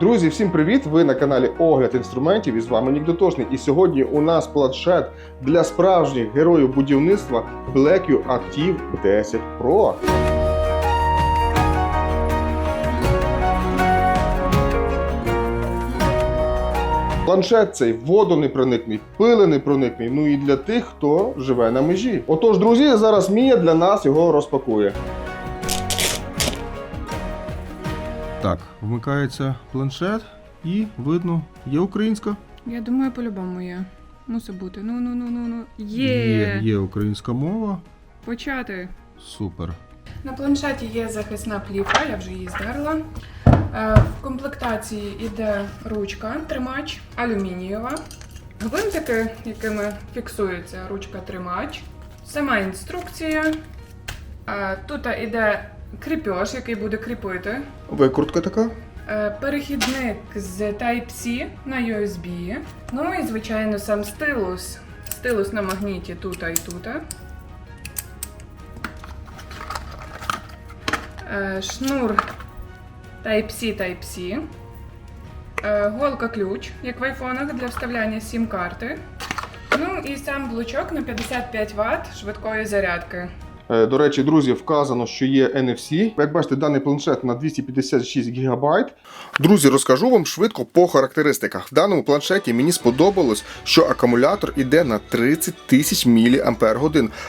Друзі, всім привіт! Ви на каналі Огляд інструментів і з вами Нік Дотошний. І сьогодні у нас планшет для справжніх героїв будівництва BlackView Active 10 Pro. Планшет цей водонепроникний, пиленепроникний, ну і для тих, хто живе на межі. Отож, друзі, зараз Мія для нас його розпакує. Так, вмикається планшет і видно, є українська. Я думаю, по-любому є. Мусить бути. Ну, ну, ну, ну, ну. Є. Є, є українська мова. Почати. Супер. На планшеті є захисна плівка, я вже її здерла. Е, В комплектації йде ручка, тримач, алюмінієва. Гвинтики, якими фіксується ручка-тримач. Сама інструкція. Е, Тут іде кріпеж, який буде кріпити. Викрутка така. Е, Перехідник з Type-C на USB. Ну і, звичайно, сам стилус. Стилус на магніті тут і тут. Е, Шнур Type-C Type-C. Е, Голка ключ, як в айфонах для вставляння сім-карти. Ну і сам блочок на 55 Вт швидкої зарядки. Е, До речі, друзі, вказано, що є NFC. Як бачите, даний планшет на 256 ГБ. Друзі, розкажу вам швидко по характеристиках. В даному планшеті мені сподобалось, що акумулятор іде на 30 тисяч мАч.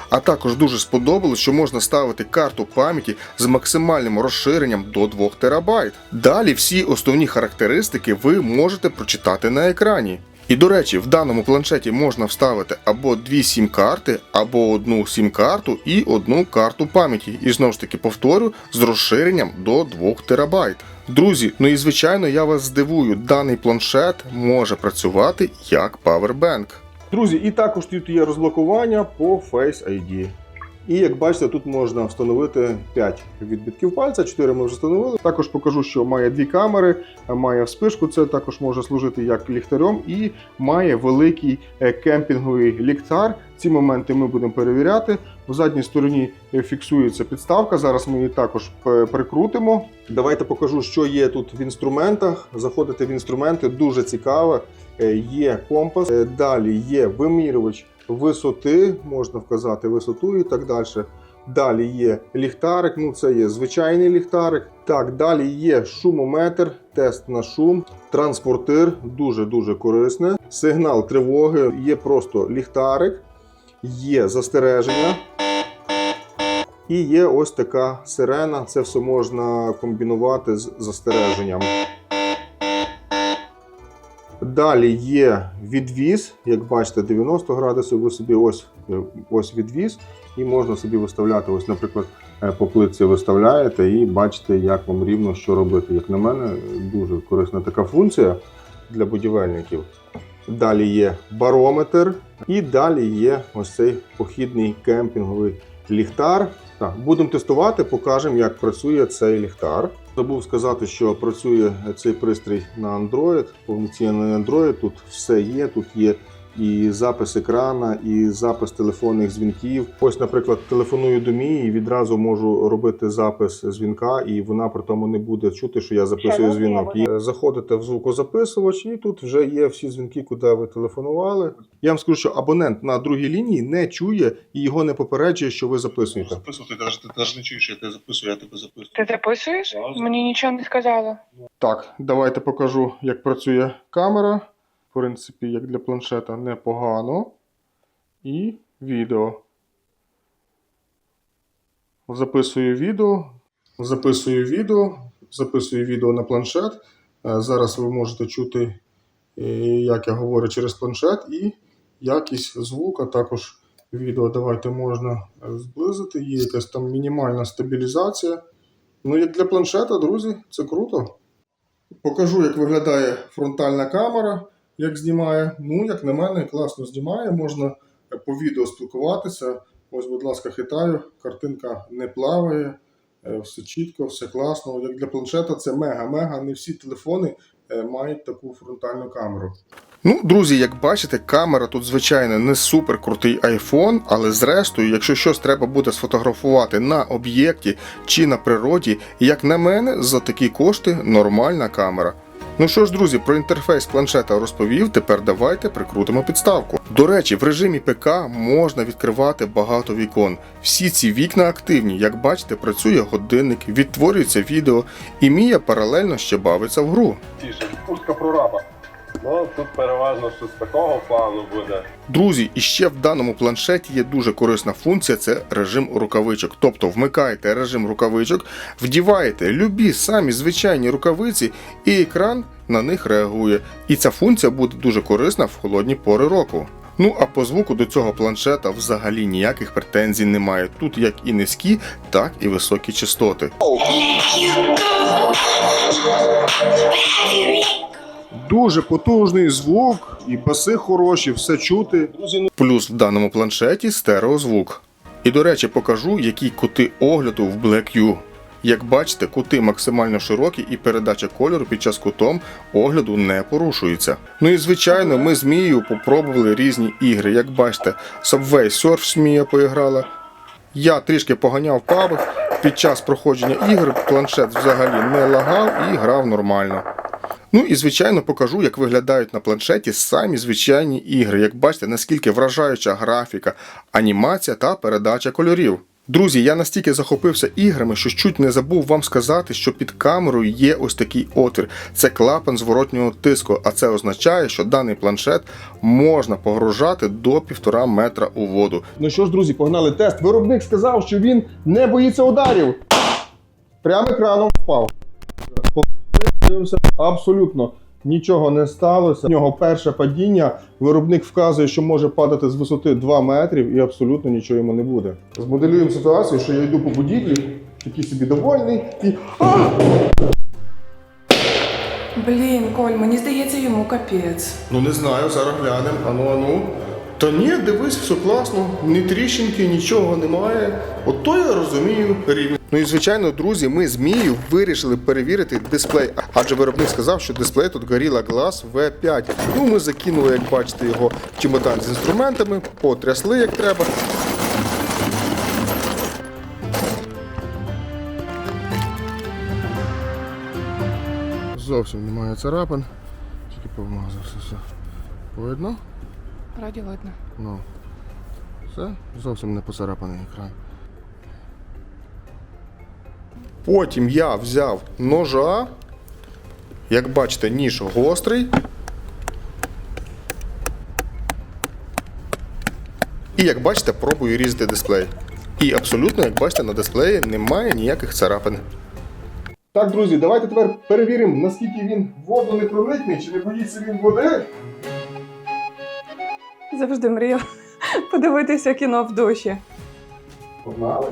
А також дуже сподобалось, що можна ставити карту пам'яті з максимальним розширенням до 2 ТБ. Далі всі основні характеристики ви можете прочитати на екрані. І до речі, в даному планшеті можна вставити або дві сім-карти, або одну сім-карту і одну карту пам'яті. І знову ж таки повторю, з розширенням до 2 терабайт. Друзі, ну і звичайно, я вас здивую, даний планшет може працювати як павербенк. Друзі, і також тут є розблокування по Face ID. І як бачите, тут можна встановити 5 відбитків пальця, 4 ми вже встановили. Також покажу, що має дві камери, має вспишку, це також може служити як ліхтарем, і має великий е, кемпінговий ліхтар. Ці моменти ми будемо перевіряти. В задній стороні е, фіксується підставка. Зараз ми її також е, прикрутимо. Давайте покажу, що є тут в інструментах. Заходите в інструменти, дуже цікаво. Е, Є компас, е, далі є вимірювач висоти, можна вказати висоту і так далі. Далі є ліхтарик, ну це є звичайний ліхтарик. Так, далі є шумометр, тест на шум, транспортир, дуже-дуже корисне. Сигнал тривоги, є просто ліхтарик, є застереження. І є ось така сирена. Це все можна комбінувати з застереженням. Далі є відвіз, як бачите, 90 градусів. Ви собі ось, е, ось відвіз, і можна собі виставляти. Ось, наприклад, е, по плитці виставляєте і бачите, як вам рівно що робити. Як на мене, дуже корисна така функція для будівельників. Далі є барометр, і далі є ось цей похідний кемпінговий ліхтар. Так, будемо тестувати, покажемо, як працює цей ліхтар. Забув сказати, що працює цей пристрій на Android, повноцінний Android. Тут все є. Тут є і запис екрана, і запис телефонних дзвінків. Ось, наприклад, телефоную до Мії і відразу можу робити запис дзвінка, і вона при тому не буде чути, що я записую дзвінок. І заходите в звукозаписувач, і тут вже є всі дзвінки, куди ви телефонували. Я вам скажу, що абонент на другій лінії не чує і його не попереджує, що ви записуєте. Записувати, ти навіть, ти навіть не чуєш, я тебе записую, я тебе записую. Ти записуєш? Мені нічого не сказала. Так, давайте покажу, як працює камера. В принципі, як для планшета, непогано. І відео. Записую відео. Записую відео. Записую відео на планшет. Е, Зараз ви можете чути, е, як я говорю через планшет, і якість звука, також відео давайте можна зблизити. Є якась там мінімальна стабілізація. Ну, як для планшета, друзі, це круто. Покажу, як виглядає фронтальна камера, як знімає. Ну, як на мене, класно знімає. Можна по відео спілкуватися. Ось, будь ласка, хитаю. Картинка не плаває, е, все чітко, все класно. Як для планшета, це мега-мега. Не всі телефони е, мають таку фронтальну камеру. Ну, друзі, як бачите, камера тут, звичайно, не супер крутий iPhone, але зрештою, якщо щось треба буде сфотографувати на об'єкті чи на природі, як на мене, за такі кошти нормальна камера. Ну що ж, друзі, про інтерфейс планшета розповів. Тепер давайте прикрутимо підставку. До речі, в режимі ПК можна відкривати багато вікон. Всі ці вікна активні. Як бачите, працює годинник, відтворюється відео, і Мія паралельно ще бавиться в гру. Тіше, пустка прораба. Ну, тут переважно щось такого плану буде. Друзі, і ще в даному планшеті є дуже корисна функція це режим рукавичок. Тобто вмикаєте режим рукавичок, вдіваєте любі самі звичайні рукавиці, і екран на них реагує. І ця функція буде дуже корисна в холодні пори року. Ну а по звуку до цього планшета взагалі ніяких претензій немає. Тут як і низькі, так і високі частоти. Дуже потужний звук, і баси хороші, все чути. Плюс в даному планшеті стереозвук. І до речі, покажу, які кути огляду в Black U. Як бачите, кути максимально широкі і передача кольору під час кутом огляду не порушується. Ну і звичайно, ми з Мією попробували різні ігри. Як бачите, Subway Surf Мія поіграла. Я трішки поганяв пабах. Під час проходження ігор планшет взагалі не лагав і грав нормально. Ну і звичайно покажу, як виглядають на планшеті самі звичайні ігри. Як бачите, наскільки вражаюча графіка, анімація та передача кольорів. Друзі, я настільки захопився іграми, що чуть не забув вам сказати, що під камерою є ось такий отвір. Це клапан зворотнього тиску, а це означає, що даний планшет можна погружати до півтора метра у воду. Ну що ж, друзі, погнали тест. Виробник сказав, що він не боїться ударів. Прямо екраном впав. Дивимося, Абсолютно нічого не сталося. У нього перше падіння. Виробник вказує, що може падати з висоти 2 метрів і абсолютно нічого йому не буде. Змоделюємо ситуацію, що я йду по будівлі, такий собі довольний і. Блін, Коль, мені здається, йому капець. Ну не знаю, зараз глянемо. Ану, ану. Та ні, дивись, все класно, ні тріщинки, нічого немає. От то я розумію рівень. Ну і звичайно, друзі, ми з Мією вирішили перевірити дисплей, адже виробник сказав, що дисплей тут Gorilla Glass V5. Ну ми закинули, як бачите, його чемодан з інструментами, потрясли як треба. Зовсім немає царапин, тільки повмазався все. Видно? Раді видно. Ну, все, зовсім не поцарапаний екран. Потім я взяв ножа. Як бачите, ніж гострий. І як бачите, пробую різати дисплей. І абсолютно, як бачите, на дисплеї немає ніяких царапин. Так, друзі, давайте тепер перевіримо, наскільки він воду не проникне, чи не боїться він води. Завжди мріяв подивитися кіно в душі. Погнали.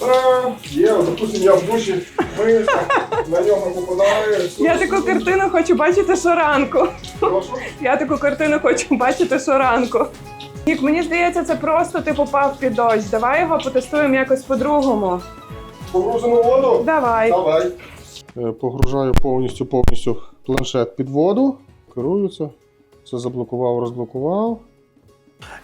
Та, є, от, допустим, я в душі, ми на нього попадає. Я таку картину хочу бачити щоранку. Прошу. Я таку картину хочу бачити щоранку. Нік, мені здається, це просто ти попав під дощ. Давай його потестуємо якось по-другому. Погрузимо воду. Давай. Давай. Е, Погружаю повністю повністю планшет під воду. Керується. Це заблокував, розблокував.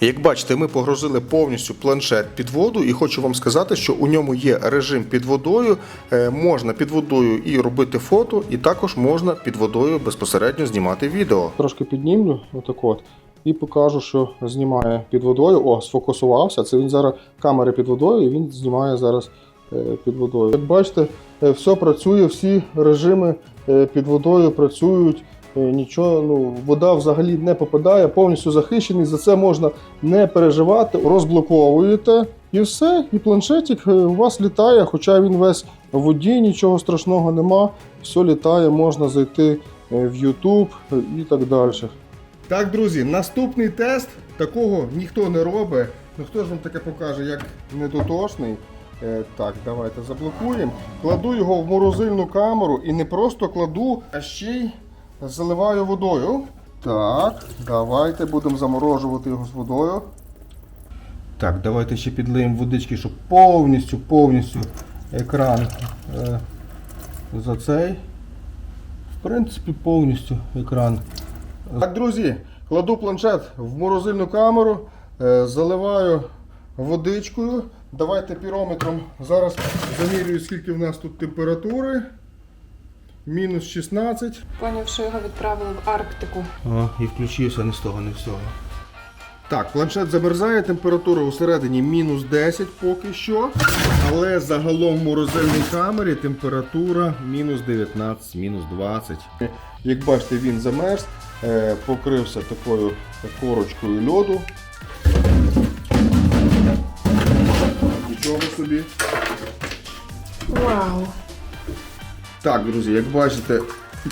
Як бачите, ми погрузили повністю планшет під воду, і хочу вам сказати, що у ньому є режим під водою. Е, Можна під водою і робити фото, і також можна під водою безпосередньо знімати відео. Трошки піднімлю, отак от. І покажу, що знімає під водою. О, сфокусувався. Це він зараз камери під водою, і він знімає зараз е, під водою. Як бачите, е, все працює, всі режими під водою працюють. Е, Нічого, ну, вода взагалі не попадає, повністю захищений. За це можна не переживати. Розблоковуєте і все. І планшетик е, у вас літає, хоча він весь в воді, нічого страшного нема. Все літає, можна зайти е, в YouTube і так далі. Так, друзі, наступний тест такого ніхто не робить. Ну хто ж вам таке покаже, як недотошний? Так, давайте заблокуємо. Кладу його в морозильну камеру і не просто кладу, а ще й заливаю водою. Так, давайте будемо заморожувати його з водою. Так, давайте ще підлиємо водички, щоб повністю, повністю екран е, за цей. В принципі, повністю екран. Так, друзі, кладу планшет в морозильну камеру, е, заливаю водичкою. Давайте пірометром зараз замірюю, скільки в нас тут температури. Мінус 16. Поняв, що його відправили в Арктику. О, і включився не з того, не з цього. Так, планшет замерзає, температура усередині мінус 10 поки що. Але загалом в морозильній камері температура мінус 19, мінус 20. Як бачите, він замерз, е, покрився такою корочкою льоду. Нічого собі. Вау! Так, друзі, як бачите,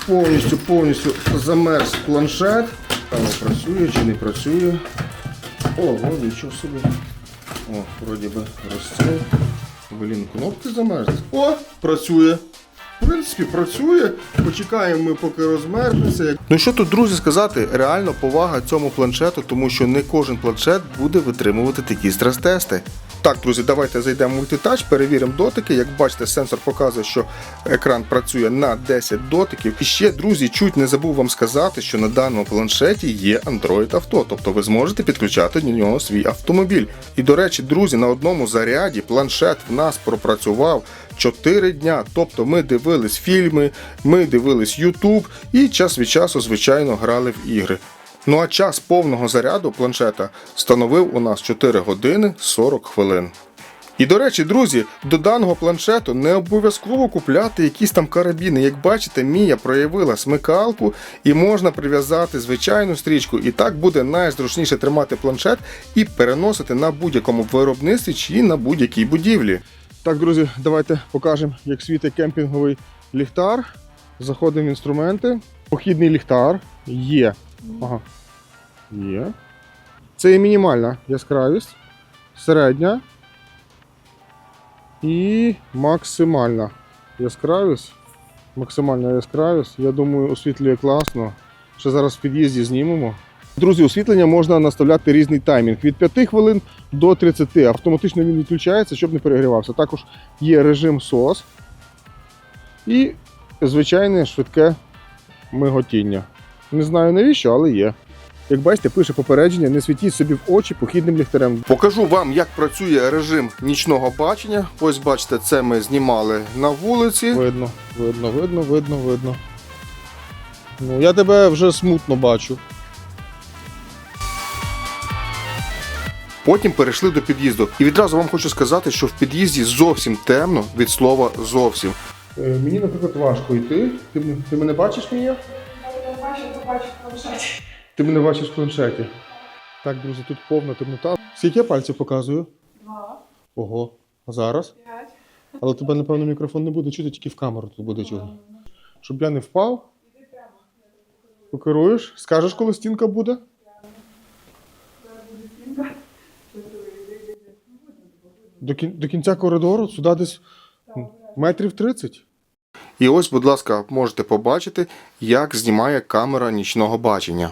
повністю повністю замерз планшет. Там працює чи не працює. О, о, нічого собі. О, вроді би розцей. Блін, кнопки замерзли. О, працює. В принципі, працює. Почекаємо ми, поки розмерзнеться. Ну що тут, друзі, сказати? Реально повага цьому планшету, тому що не кожен планшет буде витримувати такі стрес-тести. Так, друзі, давайте зайдемо в мультитач, перевіримо дотики. Як бачите, сенсор показує, що екран працює на 10 дотиків. І ще, друзі, чуть не забув вам сказати, що на даному планшеті є Android Auto, тобто ви зможете підключати до нього свій автомобіль. І до речі, друзі, на одному заряді планшет в нас пропрацював 4 дня. Тобто ми дивились фільми, ми дивились YouTube і час від часу, звичайно, грали в ігри. Ну а час повного заряду планшета становив у нас 4 години 40 хвилин. І до речі, друзі, до даного планшету не обов'язково купляти якісь там карабіни. Як бачите, Мія проявила смикалку і можна прив'язати звичайну стрічку. І так буде найзручніше тримати планшет і переносити на будь-якому виробництві чи на будь-якій будівлі. Так, друзі, давайте покажемо, як світить кемпінговий ліхтар. Заходимо в інструменти. Похідний ліхтар є. Ага. Є. Це є мінімальна яскравість, середня і максимальна яскравість. Максимальна яскравість. Я думаю, освітлює класно. Ще зараз в під'їзді знімемо. Друзі, освітлення можна наставляти різний таймінг від 5 хвилин до 30. Автоматично він відключається, щоб не перегрівався. Також є режим SOS і звичайне швидке миготіння. Не знаю навіщо, але є. Як бачите, пише попередження, не світіть собі в очі похідним ліхтарем. Покажу вам, як працює режим нічного бачення. Ось бачите, це ми знімали на вулиці. Видно, видно, видно, видно, видно. Ну, я тебе вже смутно бачу. Потім перейшли до під'їзду. І відразу вам хочу сказати, що в під'їзді зовсім темно від слова зовсім. мені, наприклад, важко йти. Ти, ти мене бачиш, Мія? Ти мене бачиш в планшеті. Так, друзі, тут повна темнота. Скільки я пальців показую? Два, Ого. А зараз? п'ять. Але тебе, напевно, мікрофон не буде чути, тільки в камеру тут буде чути. Щоб я не впав. Покеруєш? Скажеш, коли стінка буде? До, кін- до кінця коридору, сюди десь метрів 30. І ось, будь ласка, можете побачити, як знімає камера нічного бачення.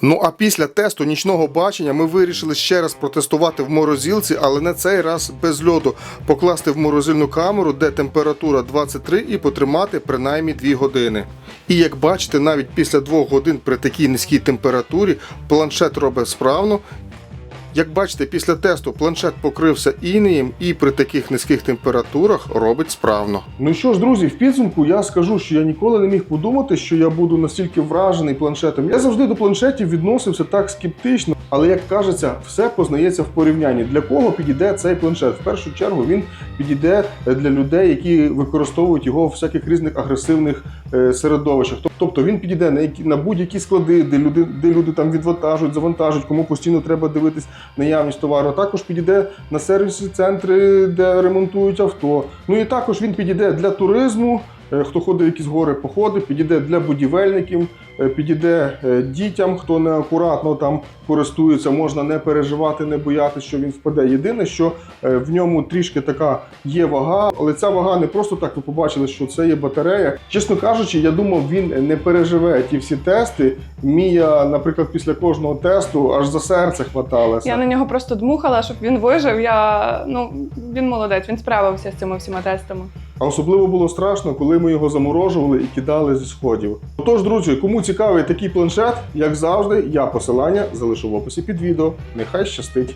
Ну а після тесту нічного бачення ми вирішили ще раз протестувати в морозилці, але на цей раз без льоду. Покласти в морозильну камеру, де температура 23, і потримати принаймні 2 години. І як бачите, навіть після 2 годин при такій низькій температурі планшет робить справно. Як бачите, після тесту планшет покрився інеєм і при таких низьких температурах робить справно. Ну що ж, друзі, в підсумку я скажу, що я ніколи не міг подумати, що я буду настільки вражений планшетом. Я завжди до планшетів відносився так скептично, але як кажеться, все познається в порівнянні. Для кого підійде цей планшет? В першу чергу він підійде для людей, які використовують його в всяких різних агресивних е, середовищах. Тобто він підійде на які на будь-які склади, де люди, де люди там відвантажують, завантажують, кому постійно треба дивитись наявність товару. Також підійде на сервісні центри, де ремонтують авто. Ну і також він підійде для туризму. е, Хто ходить в якісь гори походи, підійде для будівельників, е, підійде е, дітям, хто неакуратно там користується, можна не переживати, не боятися, що він впаде. Єдине, що е, в ньому трішки така є вага, але ця вага не просто так. Ви побачили, що це є батарея. Чесно кажучи, я думав, він не переживе ті всі тести. Мія, наприклад, після кожного тесту аж за серце хваталася. Я на нього просто дмухала, щоб він вижив. Я ну він молодець, він справився з цими всіма тестами. А особливо було страшно, коли ми його заморожували і кидали зі сходів. Отож, друзі, кому цікавий такий планшет, як завжди, я посилання залишу в описі під відео. Нехай щастить.